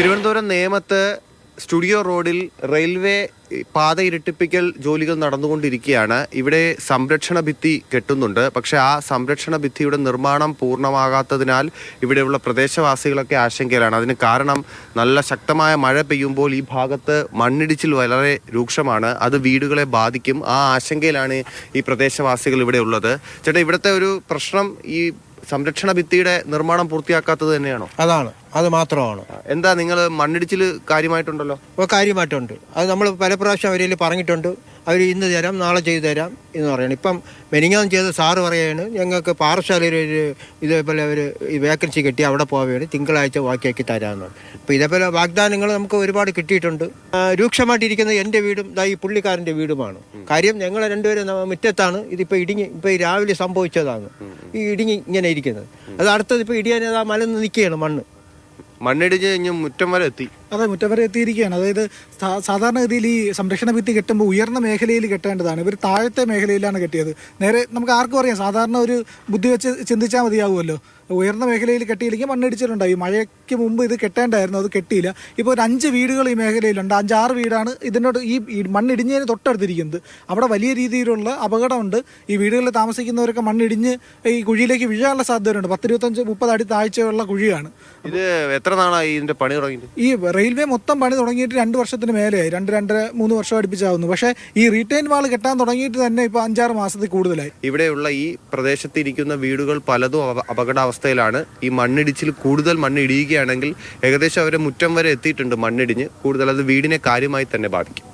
തിരുവനന്തപുരം നേമത്ത് സ്റ്റുഡിയോ റോഡിൽ റെയിൽവേ പാത ഇരട്ടിപ്പിക്കൽ ജോലികൾ നടന്നുകൊണ്ടിരിക്കുകയാണ്. ഇവിടെ സംരക്ഷണ ഭിത്തി കെട്ടുന്നുണ്ട്. പക്ഷെ ആ സംരക്ഷണ ഭിത്തിയുടെ നിർമ്മാണം പൂർണമാകാത്തതിനാൽ ഇവിടെയുള്ള പ്രദേശവാസികളൊക്കെ ആശങ്കയിലാണ്. അതിന് കാരണം നല്ല ശക്തമായ മഴ പെയ്യുമ്പോൾ ഈ ഭാഗത്ത് മണ്ണിടിച്ചിൽ വളരെ രൂക്ഷമാണ്. അത് വീടുകളെ ബാധിക്കും. ആ ആശങ്കയിലാണ് ഈ പ്രദേശവാസികൾ ഇവിടെ ഉള്ളത്. ചേട്ടാ ഇവിടുത്തെ ഒരു പ്രശ്നം ഈ സംരക്ഷണ ഭിത്തിയുടെ നിർമ്മാണം പൂർത്തിയാക്കാത്തത് തന്നെയാണോ? അതാണ്. അത് മാത്രമാണ്. എന്താ നിങ്ങൾ മണ്ണിടിച്ചിൽ കാര്യമായിട്ടുണ്ടല്ലോ? കാര്യമായിട്ടുണ്ട്. അത് നമ്മൾ പല പ്രാവശ്യം അവരിൽ പറഞ്ഞിട്ടുണ്ട്. അവർ ഇന്ന് തരാം നാളെ ചെയ്തു തരാം എന്ന് പറയണം. ഇപ്പം മെനിങ്ങാൻ ചെയ്ത സാറ് പറയാണ് ഞങ്ങൾക്ക് പാറശാലയിൽ ഒരു ഇതേപോലെ ഒരു വേക്കൻസി കിട്ടി അവിടെ പോവുകയാണ് തിങ്കളാഴ്ച ബാക്കിയാക്കി തരാമെന്ന് അപ്പോൾ ഇതേപോലെ വാഗ്ദാനങ്ങൾ നമുക്ക് ഒരുപാട് കിട്ടിയിട്ടുണ്ട്. രൂക്ഷമായിട്ടിരിക്കുന്ന എന്റെ വീടും ദാ ഈ പുള്ളിക്കാരന്റെ വീടുമാണ്. കാര്യം ഞങ്ങൾ രണ്ടുപേരും മുറ്റത്താണ്. ഇതിപ്പോൾ ഇടിങ്ങി ഇപ്പോൾ രാവിലെ സംഭവിച്ചതാണ്. ഈ ഇടിങ്ങി ഇങ്ങനെ ഇരിക്കുന്നത്. അത് അടുത്തത് ഇപ്പോൾ ഇടിയാൻ ആ മലന്ന് നിൽക്കുകയാണ് മണ്ണ്. മണ്ണിടിഞ്ഞ് കഴിഞ്ഞ് മുറ്റം വരെ എത്തി. അതെ മുറ്റം വരെ എത്തിയിരിക്കുകയാണ്. അതായത് സാധാരണഗതിയിൽ ഈ സംരക്ഷണ ഭിത്തി കെട്ടുമ്പോൾ ഉയർന്ന മേഖലയിൽ കെട്ടേണ്ടതാണ്. ഇവർ താഴത്തെ മേഖലയിലാണ് കെട്ടിയത്. നേരെ നമുക്ക് ആർക്കും അറിയാം സാധാരണ ഒരു ബുദ്ധി വെച്ച് ചിന്തിച്ചാൽ മതിയാവുമല്ലോ. ഉയർന്ന മേഖലയിൽ കെട്ടിയില്ലെങ്കിൽ മണ്ണിടിച്ചിലുണ്ടായി മഴയ്ക്ക് മുമ്പ് ഇത് കെട്ടേണ്ടായിരുന്നു അത് കെട്ടിയില്ല. ഇപ്പോൾ ഒരു അഞ്ച് വീടുകൾ ഈ മേഖലയിലുണ്ട്. അഞ്ചാറ് വീടാണ് ഇതിനോട് ഈ മണ്ണിടിഞ്ഞതിന് തൊട്ടടുത്തിരിക്കുന്നത്. അവിടെ വലിയ രീതിയിലുള്ള അപകടമുണ്ട്. ഈ വീടുകളിൽ താമസിക്കുന്നവരൊക്കെ മണ്ണിടിഞ്ഞ് ഈ കുഴിയിലേക്ക് വീഴാനുള്ള സാധ്യതയുണ്ട് പത്തിരുപത്തഞ്ച് മുപ്പത് അടി താഴ്ചയുള്ള കുഴിയാണ്. ഇത് എത്ര നാളായി ഇതിന്റെ പണി തുടങ്ങിയിട്ട്? ഈ റെയിൽവേ മൊത്തം പണി തുടങ്ങിയിട്ട് രണ്ട് വർഷത്തിന് മേലെയായി. രണ്ട് രണ്ടര മൂന്ന് വർഷം അടുപ്പിച്ചാവുന്നു. പക്ഷേ ഈ റീറ്റെയിൻ വാൾ കെട്ടാൻ തുടങ്ങിയിട്ട് തന്നെ ഇപ്പോൾ അഞ്ചാറ് മാസത്തിൽ കൂടുതലായി. ഇവിടെയുള്ള ഈ പ്രദേശത്തിരിക്കുന്ന വീടുകൾ പലതും അപ- അപകടാവസ്ഥയിലാണ് ഈ മണ്ണിടിച്ചിൽ കൂടുതൽ മണ്ണ് ഇടിയുകയാണെങ്കിൽ ഏകദേശം അവരെ മുറ്റം വരെ എത്തിയിട്ടുണ്ട് മണ്ണിടിഞ്ഞ്. കൂടുതൽ അത് വീടിനെ കാര്യമായി തന്നെ ബാധിക്കും.